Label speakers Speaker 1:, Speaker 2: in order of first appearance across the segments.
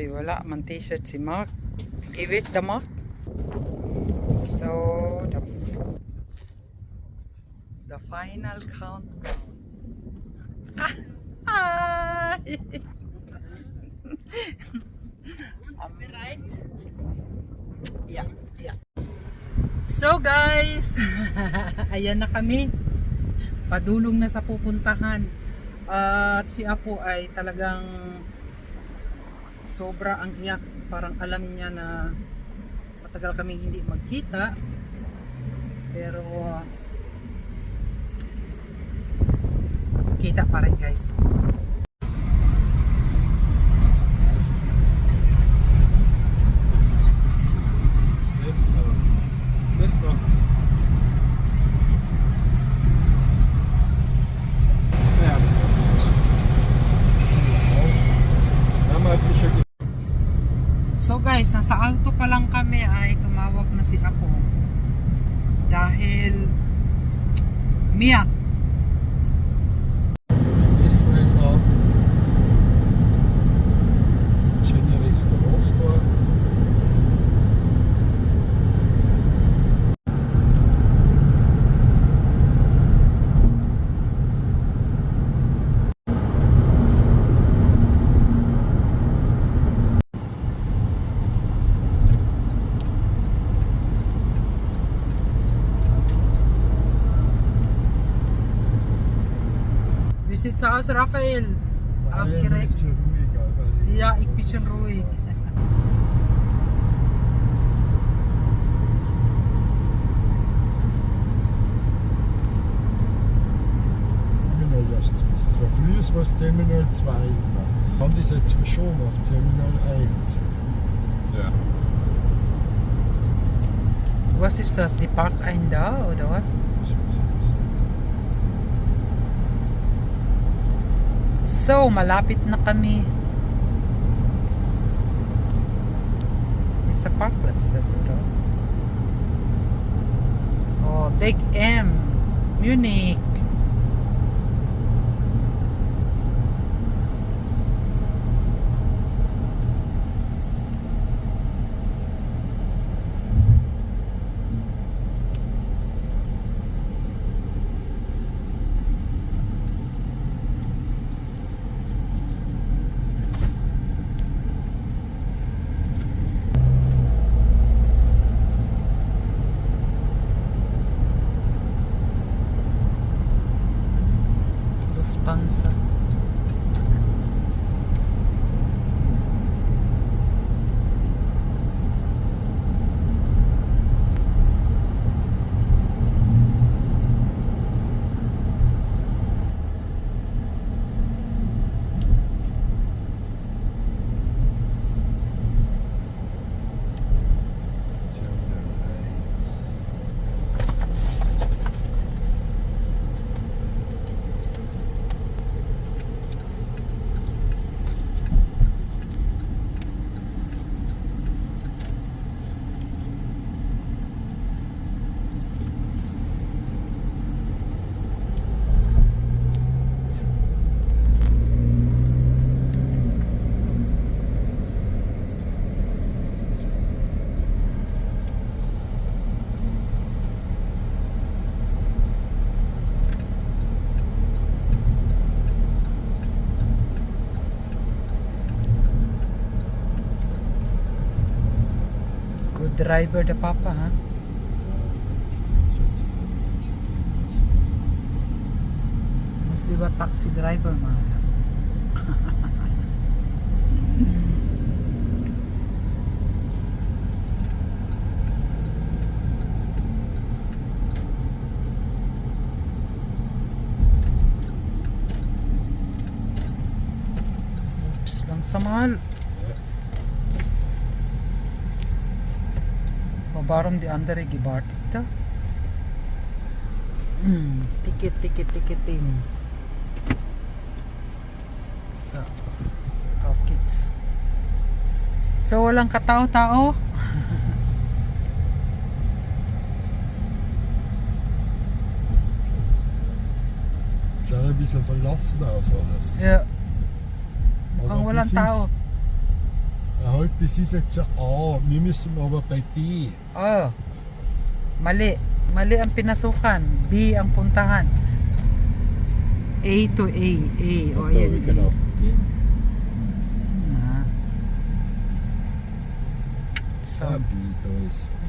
Speaker 1: Oy, wala man t-shirt si Mark. Give it the Mark. So, the, the final countdown. Ah!
Speaker 2: Bereit?
Speaker 1: Yeah, yeah. So guys, ayan na kami. Padulong na sa pupuntahan. At si Apo ay talagang sobra ang iyak. Parang alam niya na matagal kami hindi magkita. Pero kita pa rin guys. Guys, nasa auto pa lang kami ay tumawag na si Apo. Dahil Mia, wie sieht's aus, Raphael?
Speaker 3: Weil
Speaker 1: Aufgeregt?
Speaker 3: es ruhig,
Speaker 1: Ja, ich bin schon ruhig.
Speaker 3: Terminal das ist zwar früher war es Terminal 2 immer. Haben das jetzt verschoben auf Terminal 1. Ja.
Speaker 1: Was ist das? Die Park ein da oder was?
Speaker 3: Ich weiß nicht.
Speaker 1: So, malapit na kami. Sa Parkplatz, das ist das. Oh, Big M. Munich. bansa. Driver the papa, ha? Mas liwa taxi driver, man. Oops, langsam mahal. Warum die andere gewartet? Hmm, ticket, ticket, ticketing. So, of kids. So, walang katao-tao?
Speaker 3: Schaut ein bisschen verlassen aus alles.
Speaker 1: Yeah.
Speaker 3: Aber
Speaker 1: Mukhang walang tao.
Speaker 3: Halt, das ist jetzt ein A. Wir müssen aber bei B.
Speaker 1: Oh. Mali. Mali ang pinasukan. B ang puntahan. A to A. A. O,
Speaker 2: so we can gehen.
Speaker 1: Ah. So,
Speaker 3: Ah, B, da ist B.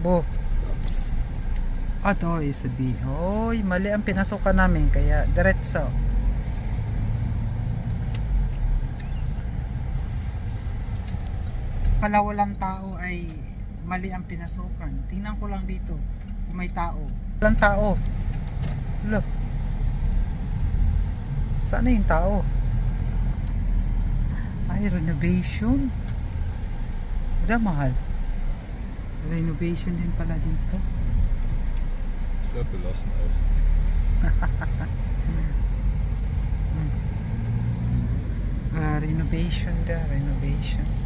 Speaker 1: bo. Oops. Ah, to is B. Oy, mali ang pinasukan namin. Kaya, diretso. Pala walang tao ay mali ang pinasukan. Tingnan ko lang dito kung may tao. Walang tao. Look. Sana yung tao? Ay, renovation. Wala mahal. Renovation din pala dito.
Speaker 2: Sehr verlassen aus.
Speaker 1: Ah, renovation da, renovation.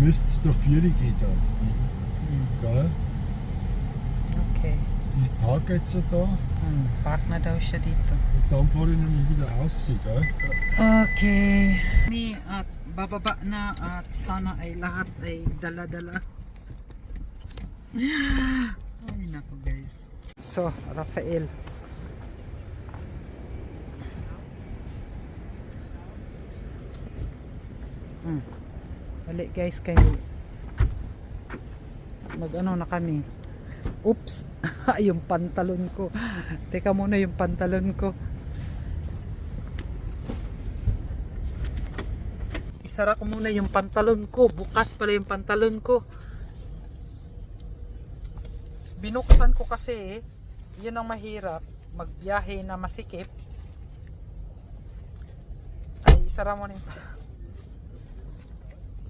Speaker 3: Da müsste es der Vierte gehen dann. Gell?
Speaker 1: Okay.
Speaker 3: Ich parke jetzt da und
Speaker 1: Hmm, park na daw siya dito.
Speaker 3: dann fahre ich nämlich wieder raus. Gell?
Speaker 1: Okay. Mi at bababa na at sana ay lahat ay dala-dala. Ay nako guys. So, Rafael. Hmm. Dali guys kay mag ano na kami. Oops. yung pantalon ko. Teka muna yung pantalon ko. Isara ko muna yung pantalon ko. Bukas pala yung pantalon ko. Binuksan ko kasi. Yun ang mahirap. Magbiyahe na masikip. Ay, isara mo yung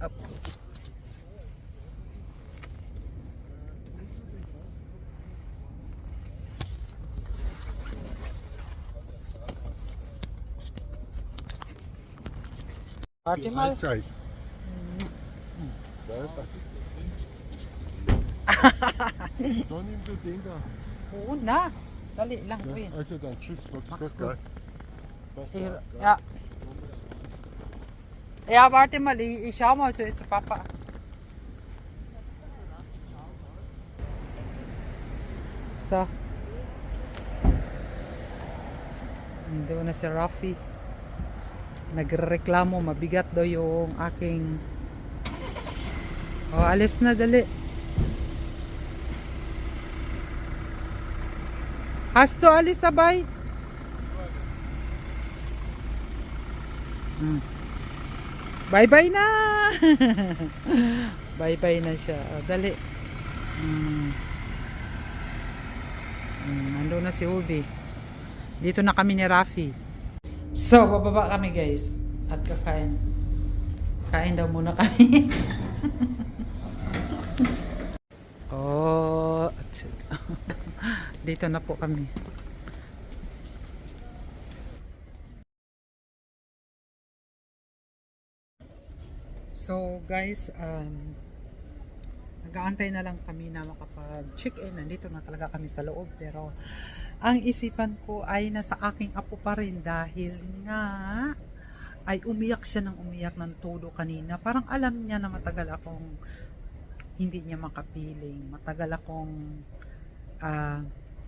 Speaker 1: Up. Warte mal.
Speaker 3: Mahlzeit. Gell, das ist Dann nimm du den da.
Speaker 1: Oo na. Dali lang. Uy.
Speaker 3: Also dann tschüss, mach's
Speaker 1: Mach's
Speaker 3: gut,
Speaker 1: gut.
Speaker 3: Passt gell?
Speaker 1: ja. Ja, warte mal, ich, ich schau mal so zu Papa. So. Nandun na si Rafi. Nagreklamo, mabigat daw yung aking... Oh, alis na, dali. Hasto, alis na, bye. Mm. Bye-bye na! Bye-bye na siya. O, dali. Mm. Mm, nandun na si Ubi. Dito na kami ni Rafi. So, bababa kami guys. At kakain. Kain daw muna kami. oh. Dito na po kami. So guys, um, nag-aantay na lang kami na makapag-check-in. Nandito na talaga kami sa loob. Pero ang isipan ko ay nasa aking apo pa rin dahil nga ay umiyak siya ng umiyak ng todo kanina. Parang alam niya na matagal akong hindi niya makapiling. Matagal akong ah,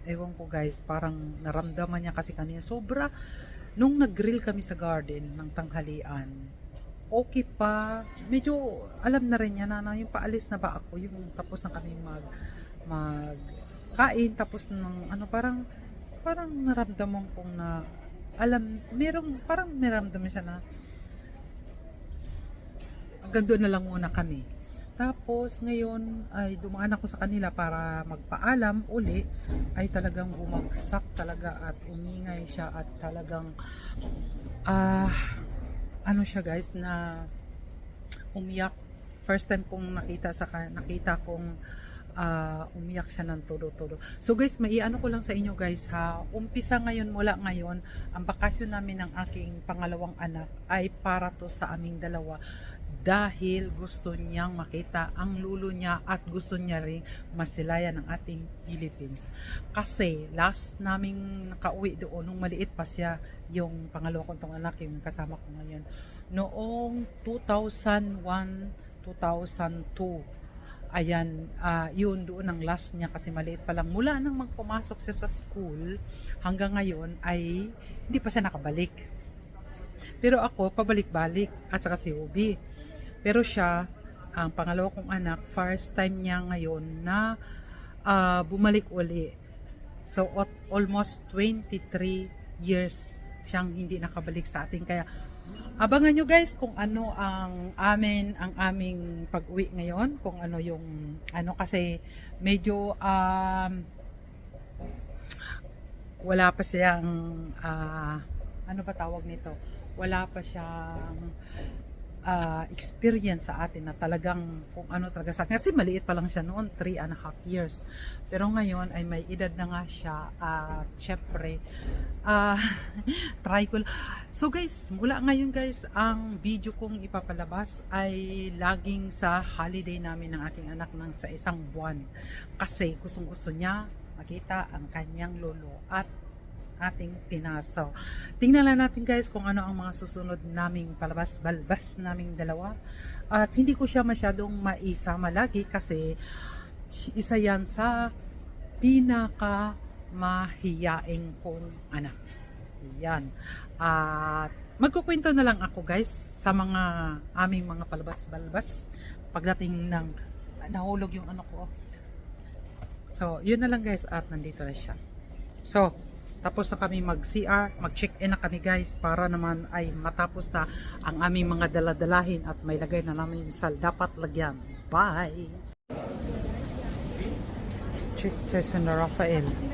Speaker 1: ewan ko guys, parang naramdaman niya kasi kanina. Sobra, nung nag-grill kami sa garden ng tanghalian, okay pa. Medyo alam na rin niya na, na yung paalis na ba ako, yung tapos na kami mag mag kain tapos ng ano parang parang naramdaman kong na alam merong parang naramdaman siya na hanggang doon na lang muna kami. Tapos ngayon ay dumaan ako sa kanila para magpaalam uli. Ay talagang bumagsak talaga at umingay siya at talagang ah ano siya guys na umiyak first time kong nakita sa nakita kong ah, umiyak siya ng todo-todo. So guys, maiano ko lang sa inyo guys ha. Umpisa ngayon mula ngayon, ang bakasyon namin ng aking pangalawang anak ay para to sa aming dalawa dahil gusto niyang makita ang lulo niya at gusto niya rin masilayan ng ating Philippines. Kasi last naming nakauwi doon, nung maliit pa siya, yung pangalawa kong tong anak, yung kasama ko ngayon, noong 2001, 2002, ayan, ah, yun doon ang last niya kasi maliit pa lang. Mula nang magpumasok siya sa school, hanggang ngayon ay hindi pa siya nakabalik. Pero ako, pabalik-balik at saka si Ubi. Pero siya, ang pangalawa kong anak, first time niya ngayon na ah, bumalik uli. So, almost 23 years siyang hindi nakabalik sa atin. Kaya, abangan nyo guys kung ano ang amin, ang aming pag-uwi ngayon. Kung ano yung, ano kasi, medyo, um, wala pa siyang, ah, ano ba tawag nito? Wala pa siyang ah, experience sa atin na talagang kung ano talaga sa Kasi maliit pa lang siya noon, 3 and a half years. Pero ngayon ay may edad na nga siya at syempre, ah, try ko. So guys, mula ngayon guys, ang video kong ipapalabas ay laging sa holiday namin ng aking anak ng sa isang buwan. Kasi gustong gusto niya makita ang kanyang lolo at ating pinaso. Tingnan lang natin guys kung ano ang mga susunod naming palabas-balbas naming dalawa. At hindi ko siya masyadong maisama lagi kasi isa yan sa pinaka mahiyaing kong anak. Yan. At magkukwento na lang ako guys sa mga aming mga palabas-balbas pagdating ng nahulog yung ano ko. So, yun na lang guys at nandito na siya. So, tapos na kami mag-CR, mag-check-in na kami guys para naman ay matapos na ang aming mga daladalahin at may lagay na namin sa dapat lagyan. Bye! Check Jason na Rafael.